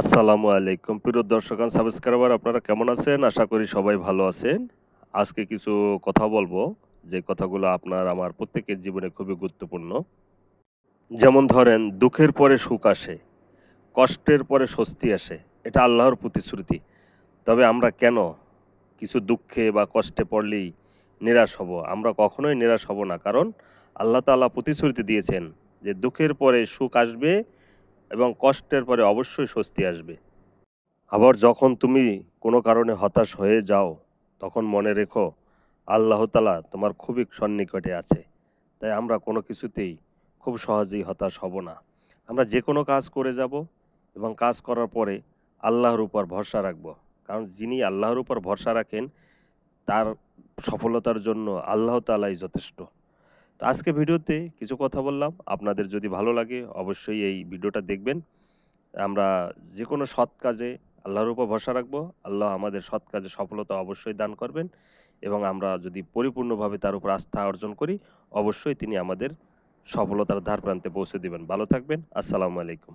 আসসালামু আলাইকুম। প্রিয় দর্শক সাবস্ক্রাইবার, আপনারা কেমন আছেন? আশা করি সবাই ভালো আছেন। আজকে কিছু কথা বলব। যে কথাগুলো আপনার আমার প্রত্যেকের জীবনে খুবই গুরুত্বপূর্ণ। যেমন ধরেন, দুঃখের পরে সুখ আসে, কষ্টের পরে স্বস্তি আসে, এটা আল্লাহর প্রতিশ্রুতি। তবে আমরা কেন কিছু দুঃখে বা কষ্টে পড়লেই নিরাশ হব? আমরা কখনোই নিরাশ হব না। কারণ আল্লাহ তাআলা প্রতিশ্রুতি দিয়েছেন যে, দুঃখের পরে সুখ আসবে এবং কষ্টের পরে অবশ্যই স্বস্তি আসবে। আবার যখন তুমি কোনো কারণে হতাশ হয়ে যাও, তখন মনে রেখো, আল্লাহ তালা তোমার খুবই সন্নিকটে আছে। তাই আমরা কোনো কিছুতেই খুব সহজেই হতাশ হব না। আমরা যে কোনো কাজ করে যাব এবং কাজ করার পরে আল্লাহর উপর ভরসা রাখব। কারণ যিনি আল্লাহর উপর ভরসা রাখেন, তার সফলতার জন্য আল্লাহ তালাই যথেষ্ট। তো আজকে ভিডিওতে কিছু কথা বললাম। আপনাদের যদি ভালো লাগে অবশ্যই এই ভিডিওটা দেখবেন। আমরা যে কোনো সৎ কাজে আল্লাহর উপর ভরসা রাখব। আল্লাহ আমাদের সৎ কাজে সফলতা অবশ্যই দান করবেন এবং আমরা যদি পরিপূর্ণভাবে তার উপর আস্থা অর্জন করি, অবশ্যই তিনি আমাদের সফলতার ধার প্রান্তে পৌঁছে দেবেন। ভালো থাকবেন। আসসালামু আলাইকুম।